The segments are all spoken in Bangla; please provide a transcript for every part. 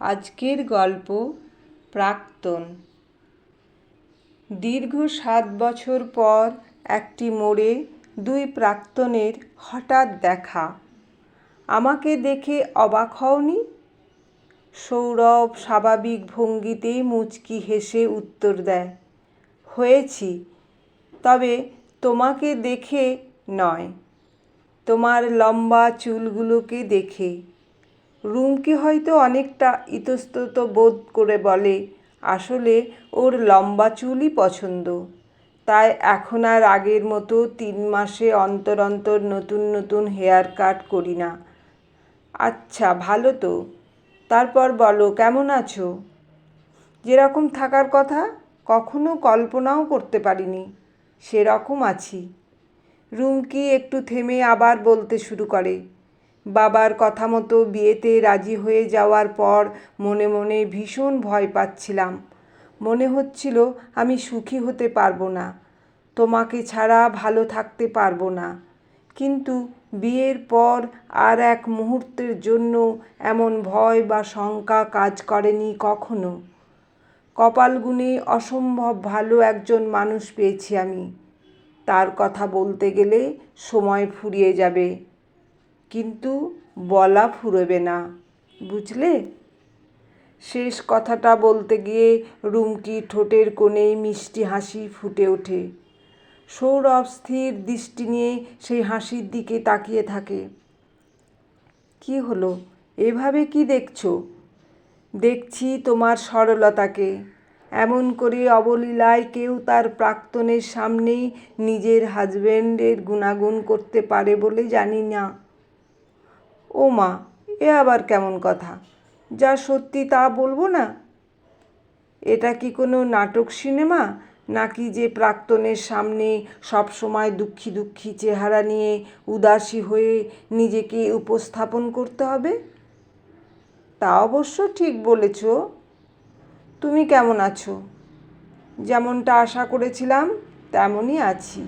আজকের গল্প প্রাক্তন। দীর্ঘ সাত বছর পর একটি মোড়ে দুই প্রাক্তনের হঠাৎ দেখা। আমাকে দেখে অবাক হওনি? সৌরভ স্বাভাবিক ভঙ্গিতে মুচকি হেসে উত্তর দেয়, হয়েছি, তবে তোমাকে দেখে নয়। তোমার লম্বা চুলগুলোকে দেখে রুমকি হয়তো অনেকটা ইতস্তত বোধ করে বলে, আসলে ওর লম্বা চুলই পছন্দ। তাই এখন আর আগের মতো তিন মাসে অন্তর অন্তর নতুন নতুন হেয়ার কাট করি না। আচ্ছা ভালো তো। তারপর বলো, কেমন আছো? যেরকম থাকার কথা, কখনো কল্পনাও করতে পারিনি। সেরকম আছি। রুমকি একটু থেমে আবার বলতে শুরু করে বাবার কথা মতো বিয়েতে রাজি হয়ে যাওয়ার পর মনে মনে ভীষণ ভয় পাচ্ছিলাম। মনে হচ্ছিল আমি সুখী হতে পারব না, তোমাকে ছাড়া ভালো থাকতে পারব না। কিন্তু বিয়ের পর আর এক মুহূর্তের জন্য এমন ভয় বা শঙ্কা কাজ করেনি কখনো। কপাল গুণে অসম্ভব ভালো একজন মানুষ পেয়েছি আমি। তার কথা বলতে গেলে সময় ফুরিয়ে যাবে। কিন্তু বলা ফুরবে না, বুঝলে? শেষ কথাটা বলতে গিয়ে রুমকি ঠোঁটের কোণেই মিষ্টি হাসি ফুটে ওঠে। সৌরভ স্থির দৃষ্টি নিয়ে সেই হাসির দিকে তাকিয়ে থাকে। কি হলো? এভাবে কি দেখছ? দেখছি তোমার সরলতাকে। এমন করে অবলীলায় কেউ তার প্রাক্তনের সামনেই নিজের হাজব্যান্ডের গুণাগুণ করতে পারে বলে জানি না। ও মা এ আবার কেমন কথা? যা সত্যি তা বলব না? এটা কি কোনো নাটক সিনেমা? নাকি যে প্রাক্তনের সামনে সবসময় দুঃখী দুঃখী চেহারা নিয়ে উদাসী হয়ে নিজেকে উপস্থাপন করতে হবে? তা অবশ্য ঠিক বলেছ। তুমি কেমন আছো? যেমনটা আশা করেছিলাম, তেমনই আছি।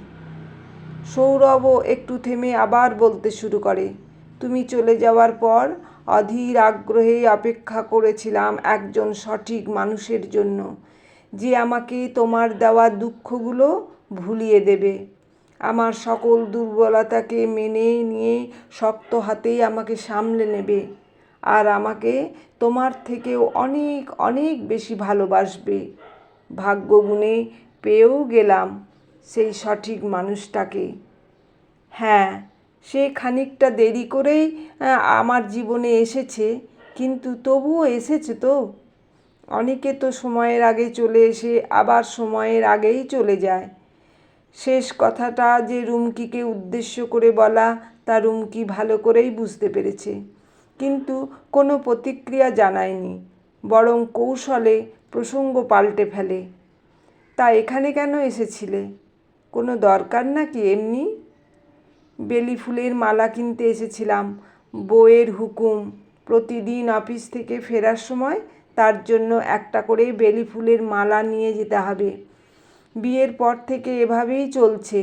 সৌরভও একটু থেমে আবার বলতে শুরু করে। তুমি চলে যাওয়ার পর অধীর আগ্রহে অপেক্ষা করেছিলাম একজন সঠিক মানুষের জন্য। যে আমাকে তোমার দেওয়া দুঃখগুলো ভুলিয়ে দেবে। আমার সকল দুর্বলতাকে মেনে নিয়ে শক্ত হাতেই আমাকে সামলে নেবে। আর আমাকে তোমার থেকেও অনেক অনেক বেশি ভালোবাসবে। ভাগ্যগুণে পেয়েও গেলাম সেই সঠিক মানুষটাকে। হ্যাঁ সে খানিকটা দেরি করেই আমার জীবনে এসেছে। কিন্তু তবুও এসেছে তো। অনেকে তো সময়ের আগে চলে এসে আবার সময়ের আগেই চলে যায়। শেষ কথাটা যে রুমকিকে উদ্দেশ্য করে বলা, তা রুমকি ভালো করেই বুঝতে পেরেছে। কিন্তু কোনো প্রতিক্রিয়া জানায়নি, বরং কৌশলে প্রসঙ্গ পাল্টে ফেলে। তা এখানে কেন এসেছিলে? কোনো দরকার নাকি এমনি? বেলি ফুলের মালা কিনতে এসেছিলাম। বইয়ের হুকুম, প্রতিদিন অফিস থেকে ফেরার সময় তার জন্য একটা করে বেলি ফুলের মালা নিয়ে যেতে হবে। বিয়ের পর থেকে এভাবেই চলছে,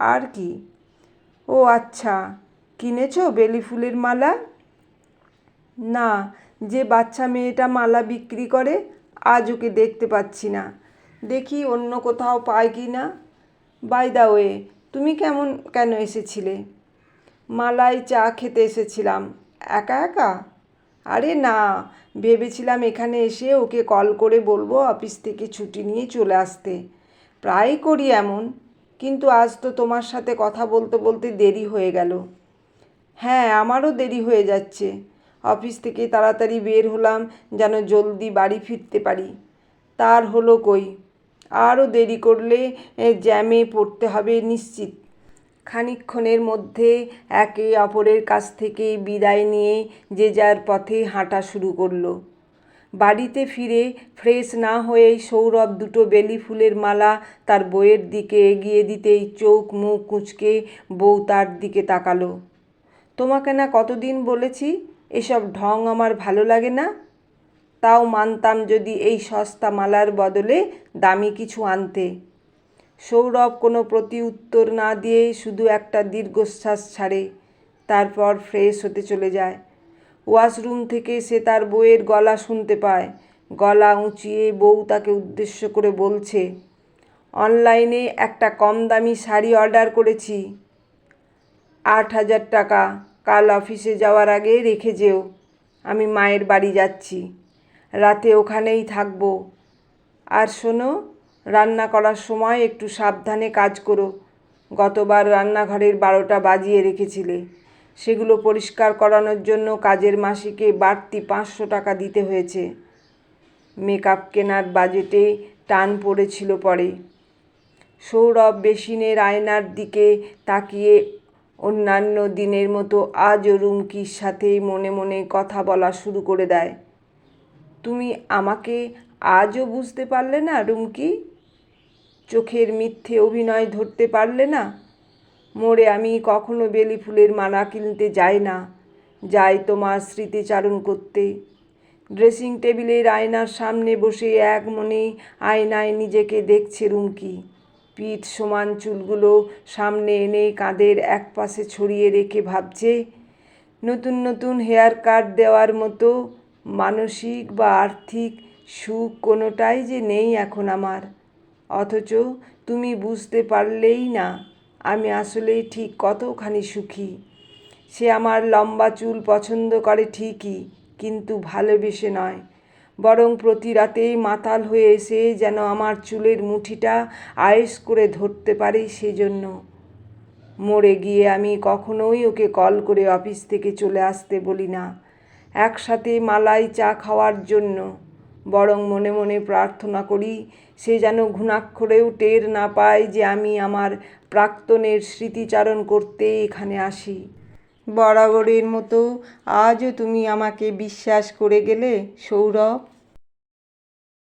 আর কি। ও আচ্ছা কিনেছো বেলি ফুলের মালা? না, যে বাচ্চা মেয়েটা মালা বিক্রি করে, আজ ওকে দেখতে পাচ্ছি না। দেখি অন্য কোথাও পাই কি না। বাই দা ওয়ে তুমি কেমন কেন এসেছিলে? মালাই চা খেতে এসেছিলাম। একা একা? আরে না, ভেবেছিলাম এখানে এসে ওকে কল করে বলব অফিস থেকে ছুটি নিয়ে চলে আসতে। প্রায় করি এমন, কিন্তু আজ তো তোমার সাথে কথা বলতে বলতে দেরি হয়ে গেল। হ্যাঁ আমারও দেরি হয়ে যাচ্ছে। অফিস থেকে তাড়াতাড়ি বের হলাম যেন জলদি বাড়ি ফিরতে পারি। তার হলো কই? আরও দেরি করলে জ্যামে পড়তে হবে নিশ্চিত। খানিক্ষণের মধ্যে একে অপরের কাছ থেকে বিদায় নিয়ে যে যার পথে হাঁটা শুরু করল। বাড়িতে ফিরে ফ্রেশ না হয়েই সৌরভ দুটো বেলি ফুলের মালা তার বইয়ের দিকে এগিয়ে দিতেই চোখ মুখ কুঁচকে বউ তার দিকে তাকালো। তোমাকে না কতদিন বলেছি? এসব ঢং আমার ভালো লাগে না? তাও মানতাম যদি এই সস্তা মালার বদলে দামি কিছু আনতে। সৌরভ কোনো প্রতি উত্তর না দিয়ে শুধু একটা দীর্ঘশ্বাস ছাড়ে, তারপর ফ্রেশ হতে চলে যায়। ওয়াশরুম থেকে সে তার বউয়ের গলা শুনতে পায়, গলা উঁচিয়ে বউ তাকে উদ্দেশ্য করে বলছে, অনলাইনে একটা কম দামি শাড়ি অর্ডার করেছি। আট হাজার টাকা, কাল অফিসে যাওয়ার আগে রেখে যেও, আমি মায়ের বাড়ি যাচ্ছি। রাতে ওখানেই থাকব। আর শোনো, রান্না করার সময় একটু সাবধানে কাজ করো। গতবার রান্নাঘরের বারোটা বাজিয়ে রেখেছিলে। সেগুলো পরিষ্কার করানোর জন্য কাজের মাসিকে বাড়তি পাঁচশো টাকা দিতে হয়েছে। মেকআপ কেনার বাজেটে টান পড়েছিল পরে। সৌরভ বেসিনের আয়নার দিকে তাকিয়ে অন্যান্য দিনের মতো আজও রুমকির সাথে মনে মনে কথা বলা শুরু করে দেয়। তুমি আমাকে আজও বুঝতে পারলে না, রুমকি? চোখের মিথ্যে অভিনয় ধরতে পারলে না? মোড়ে আমি কখনো বেলি ফুলের মালা কিনতে যাই না, যাই তোমার স্মৃতিচারণ করতে। ড্রেসিং টেবিলের আয়নার সামনে বসে এক মনে আয়নায় নিজেকে দেখছে রুমকি। পিঠ সমান চুলগুলো সামনে এনে কাঁধের এক পাশে ছড়িয়ে রেখে ভাবছে, নতুন নতুন হেয়ার কাট দেওয়ার মতো মানসিক বা আর্থিক সুখ কোনোটাই যে নেই এখন আমার। অথচ তুমি বুঝতে পারলেই না, আমি আসলেই ঠিক কতখানি সুখী। সে আমার লম্বা চুল পছন্দ করে ঠিকই, কিন্তু ভালোবেসে নয়। বরং প্রতি রাতেই মাতাল হয়ে এসে যেন আমার চুলের মুঠিটা আয়েস করে ধরতে পারে সেজন্য। মরে গিয়ে আমি কখনোই ওকে কল করে অফিস থেকে চলে আসতে বলি না। একসাথে মালাই চা খাওয়ার জন্য। বরং মনে মনে প্রার্থনা করি, সে যেন ঘুণাক্ষরেও টের না পায় যে আমি আমার প্রাক্তনের স্মৃতিচারণ করতে এখানে আসি। বরাবরের মতো আজও তুমি আমাকে বিশ্বাস করে গেলে, সৌরভ।